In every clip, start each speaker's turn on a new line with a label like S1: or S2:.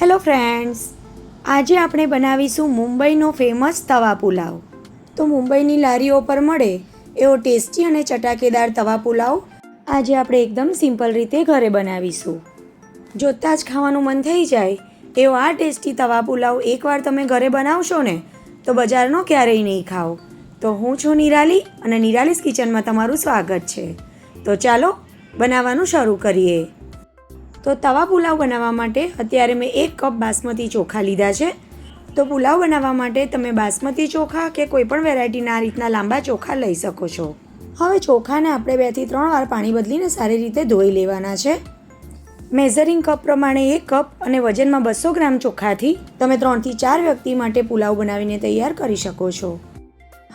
S1: Hello friends આજે આપણે બનાવીશું મુંબઈનો ફેમસ તવા પુલાવ. તો મુંબઈની લારીઓ પર મળે એવો ટેસ્ટી અને ચટાકેદાર તવા પુલાવ આજે આપણે એકદમ સિમ્પલ રીતે ઘરે બનાવીશું. જોતાં જ ખાવાનું મન થઈ જાય એવો આ ટેસ્ટી તવા પુલાવ એકવાર તમે ઘરે બનાવશો ને, તો બજારનો ક્યારેય નહીં ખાઓ. તો હું છું નિરાલી અને નિરાલીસ કિચનમાં તમારું સ્વાગત છે. તો ચાલો, બનાવવાનું શરૂ કરીએ. તો તવા પુલાવ બનાવવા માટે અત્યારે મેં એક કપ બાસમતી ચોખા લીધા છે. તો પુલાવ બનાવવા માટે તમે બાસમતી ચોખા કે કોઈપણ વેરાયટીના આ રીતના લાંબા ચોખા લઈ શકો છો. હવે ચોખાને આપણે બેથી ત્રણ વાર પાણી બદલીને સારી રીતે ધોઈ લેવાના છે. મેઝરિંગ કપ પ્રમાણે એક કપ અને વજનમાં બસો ગ્રામ ચોખાથી તમે ત્રણથી ચાર વ્યક્તિ માટે પુલાવ બનાવીને તૈયાર કરી શકો છો.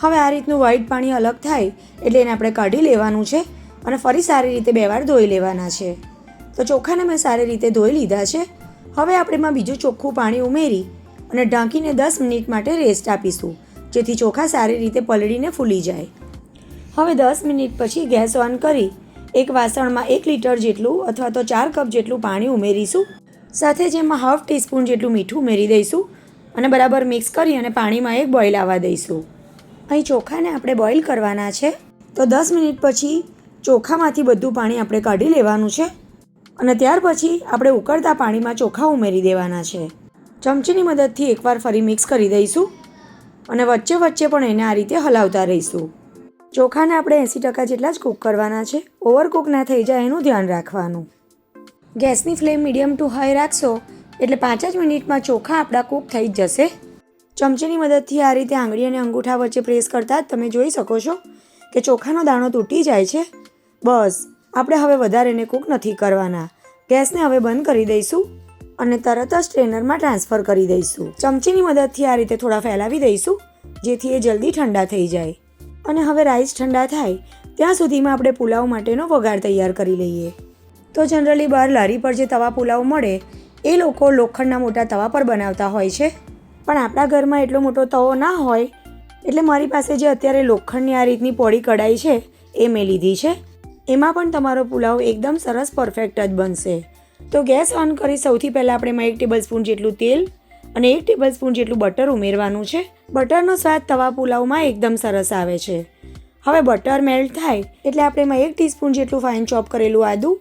S1: હવે આ રીતનું વ્હાઈટ પાણી અલગ થાય એટલે એને આપણે કાઢી લેવાનું છે અને ફરી સારી રીતે બે વાર ધોઈ લેવાના છે. તો ચોખાને મેં સારી રીતે ધોઈ લીધા છે. હવે આપણે એમાં બીજું ચોખ્ખું પાણી ઉમેરી અને ઢાંકીને દસ મિનિટ માટે રેસ્ટ આપીશું, જેથી ચોખા સારી રીતે પલળીને ફૂલી જાય. હવે દસ મિનિટ પછી ગેસ ઓન કરી એક વાસણમાં એક લીટર જેટલું અથવા તો ચાર કપ જેટલું પાણી ઉમેરીશું. સાથે જ એમાં હાફ ટીસ્પૂન જેટલું મીઠું ઉમેરી દઈશું અને બરાબર મિક્સ કરી અને પાણીમાં એક બોઇલ આવવા દઈશું. અહીં ચોખાને આપણે બોઇલ કરવાના છે. તો દસ મિનિટ પછી ચોખામાંથી બધું પાણી આપણે કાઢી લેવાનું છે. અને ત્યાર પછી આપણે ઉકળતા પાણીમાં ચોખા ઉમેરી દેવાના છે. ચમચીની મદદથી એકવાર ફરી મિક્સ કરી દઈશું અને વચ્ચે વચ્ચે પણ એને આ રીતે હલાવતા રહીશું. ચોખાને આપણે એંસી ટકા જેટલા જ કૂક કરવાના છે. ઓવરકૂક ના થઈ જાય એનું ધ્યાન રાખવાનું. ગેસની ફ્લેમ મીડિયમ ટુ હાઈ રાખશો એટલે પાંચ જ મિનિટમાં ચોખા આપણા કૂક થઈ જ જશે. ચમચીની મદદથી આ રીતે આંગળી અને અંગૂઠા વચ્ચે પ્રેસ કરતાં તમે જોઈ શકો છો કે ચોખાનો દાણો તૂટી જાય છે. બસ. આપણે હવે વધારે એને કૂક નથી કરવાના. ગેસને હવે બંધ કરી દઈશું અને તરત જ સ્ટ્રેનરમાં ટ્રાન્સફર કરી દઈશું. ચમચીની મદદથી આ રીતે થોડા ફેલાવી દઈશું, જેથી એ જલ્દી ઠંડા થઈ જાય. અને હવે રાઈસ ઠંડા થાય, ત્યાં સુધીમાં આપણે પુલાવ માટેનો વઘાર તૈયાર કરી લઈએ. તો જનરલી બહાર લારી પર જે તવા પુલાવ મળે, એ લોકો લોખંડના મોટા તવા પર બનાવતા હોય છે. પણ આપણા ઘરમાં એટલો મોટો તવો ના હોય, એટલે મારી પાસે જે અત્યારે લોખંડની આ રીતની પોળી કઢાઈ છે, એ મેં લીધી છે. એમાં પણ તમારો પુલાવ એકદમ સરસ પરફેક્ટ જ બનશે. તો ગેસ ઓન કરી સૌથી પહેલાં આપણે એમાં એક ટેબલ સ્પૂન જેટલું તેલ અને એક ટેબલ સ્પૂન જેટલું બટર ઉમેરવાનું છે. બટરનો સ્વાદ તવા પુલાવમાં એકદમ સરસ આવે છે. હવે બટર મેલ્ટ થાય એટલે આપણે એમાં એક ટીસ્પૂન જેટલું ફાઇન ચોપ કરેલું આદું,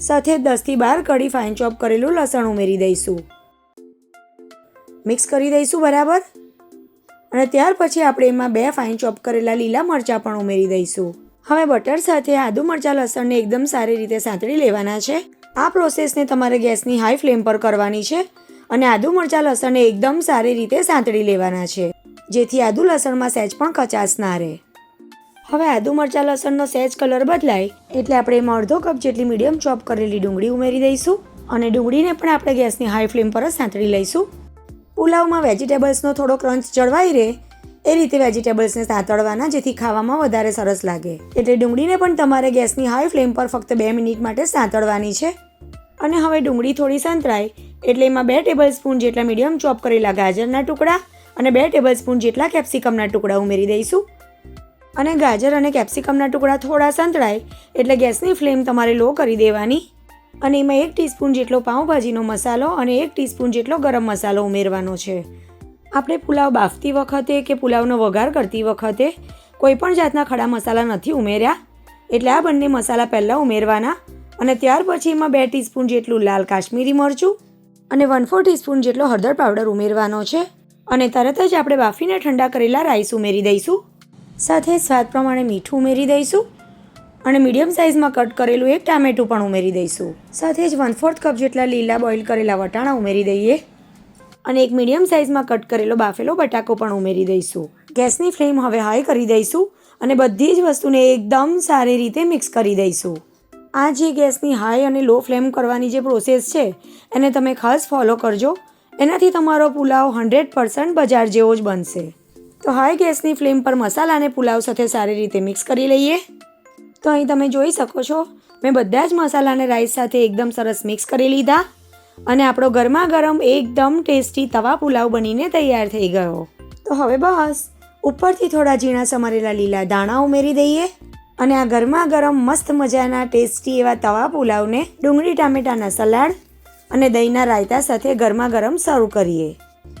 S1: સાથે દસથી બાર કડી ફાઇન ચોપ કરેલું લસણ ઉમેરી દઈશું. મિક્સ કરી દઈશું બરાબર? અને ત્યાર પછી આપણે એમાં બે ફાઇન ચોપ કરેલા લીલા મરચાં પણ ઉમેરી દઈશું. હવે બટર સાથે આદુ મરચાં લસણને એકદમ સારી રીતે સાંતળી લેવાના છે. આ પ્રોસેસને તમારે ગેસની હાઈ ફ્લેમ પર કરવાની છે અને આદુ મરચાં લસણને એકદમ સારી રીતે સાંતળી લેવાના છે, જેથી આદુ લસણમાં સહેજ પણ કચાશ ના રહે. હવે આદુ મરચાં લસણનો સહેજ કલર બદલાય એટલે આપણે એમાં અડધો કપ જેટલી મીડિયમ ચોપ કરેલી ડુંગળી ઉમેરી દઈશું અને ડુંગળીને પણ આપણે ગેસની હાઈ ફ્લેમ પર જ સાંતળી લઈશું. પુલાવમાં વેજીટેબલ્સનો થોડો ક્રંચ જળવાઈ રહે એ રીતે વેજીટેબલ્સને સાતળવાના, જેથી ખાવામાં વધારે સરસ લાગે. એટલે ડુંગળીને પણ તમારે ગેસની હાઈ ફ્લેમ પર ફક્ત બે મિનિટ માટે સાતળવાની છે. અને હવે ડુંગળી થોડી સંતરાય એટલે એમાં બે ટેબલ સ્પૂન જેટલા મીડિયમ ચોપ કરેલા ગાજરના ટુકડા અને બે ટેબલ સ્પૂન જેટલા કેપ્સિકમના ટુકડા ઉમેરી દઈશું. અને ગાજર અને કેપ્સિકમના ટુકડા થોડા સંતળાય, એટલે ગેસની ફ્લેમ તમારે લો કરી દેવાની. અને એમાં એક ટીસ્પૂન જેટલો પાઉંભાજીનો મસાલો અને એક ટીસ્પૂન જેટલો ગરમ મસાલો ઉમેરવાનો છે. આપણે પુલાવ બાફતી વખતે કે પુલાવનો વઘાર કરતી વખતે કોઈ પણ જાતના ખડા મસાલા નથી ઉમેર્યા? એટલે આ બંને મસાલા પહેલાં ઉમેરવાના અને ત્યાર પછી એમાં બે ટીસ્પૂન જેટલું લાલ કાશ્મીરી મરચું અને વન ફોર ટીસ્પૂન જેટલો હળદર પાવડર ઉમેરવાનો છે. અને તરત જ આપણે બાફીને ઠંડા કરેલા રાઈસ ઉમેરી દઈશું. સાથે સ્વાદ પ્રમાણે મીઠું ઉમેરી દઈશું અને મીડિયમ સાઇઝમાં કટ કરેલું એક ટામેટું પણ ઉમેરી દઈશું. સાથે જ વન ફોર્થ કપ જેટલા લીલા બોઇલ કરેલા વટાણા ઉમેરી દઈએ. અને એક મીડિયમ સાઇઝમાં કટ કરેલો બાફેલો બટાકો પણ ઉમેરી દઈશું. ગેસની ફ્લેમ હવે હાઈ કરી દઈશું અને બધી જ વસ્તુને એકદમ સારી રીતે મિક્સ કરી દઈશું. આ જે ગેસની હાઈ અને લો ફ્લેમ કરવાની જે પ્રોસેસ છે, એને તમે ખાસ ફોલો કરજો. એનાથી તમારો પુલાવ હંડ્રેડ પર્સન્ટ બજાર જેવો જ બનશે. તો હાઈ ગેસની ફ્લેમ પર મસાલાને પુલાવ સાથે સારી રીતે મિક્સ કરી લઈએ. તો અહીં તમે જોઈ શકો છો, મેં બધા જ મસાલાને રાઈસ સાથે એકદમ સરસ મિક્સ કરી લીધા. અને આપણો ગરમા ગરમ એકદમ ટેસ્ટી તવા પુલાવ બનીને તૈયાર થઈ ગયો. તો હવે બસ, ઉપરથી થોડા ઝીણા સમારેલા લીલા દાણા ઉમેરી દઈએ અને આ ગરમા ગરમ મસ્ત મજાના ટેસ્ટી એવા તવા પુલાવને ડુંગળી ટામેટાના સલાડ અને દહીંના રાયતા સાથે ગરમા ગરમ સર્વ કરીએ.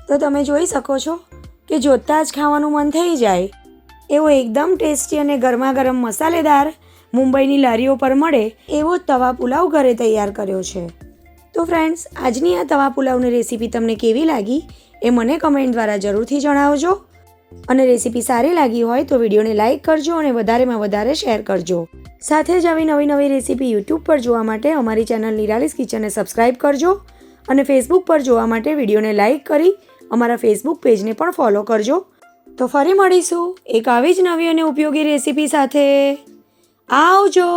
S1: તો તમે જોઈ શકો છો કે જોતાં જ ખાવાનું મન થઈ જાય. એવો એકદમ ટેસ્ટી અને ગરમા ગરમ મસાલેદાર મુંબઈની લારીઓ પર મળે એવો તવા પુલાવ ઘરે તૈયાર કર્યો છે. તો ફ્રેન્ડ્સ આજની આ તવા પુલાવની રેસીપી તમને કેવી લાગી એ મને કમેન્ટ દ્વારા જરૂરથી જણાવજો. અને રેસીપી સારી લાગી હોય તો વિડીયોને લાઇક કરજો અને વધારેમાં વધારે શેર કરજો. સાથે જ આવી નવી નવી રેસીપી યુટ્યુબ પર જોવા માટે અમારી ચેનલ નિરાલીસ કિચનને સબસ્ક્રાઇબ કરજો અને ફેસબુક પર જોવા માટે વિડીયોને લાઇક કરી અમારા ફેસબુક પેજને પણ ફોલો કરજો. તો ફરી મળીશું એક આવી જ નવી અને ઉપયોગી રેસીપી સાથે. આવજો!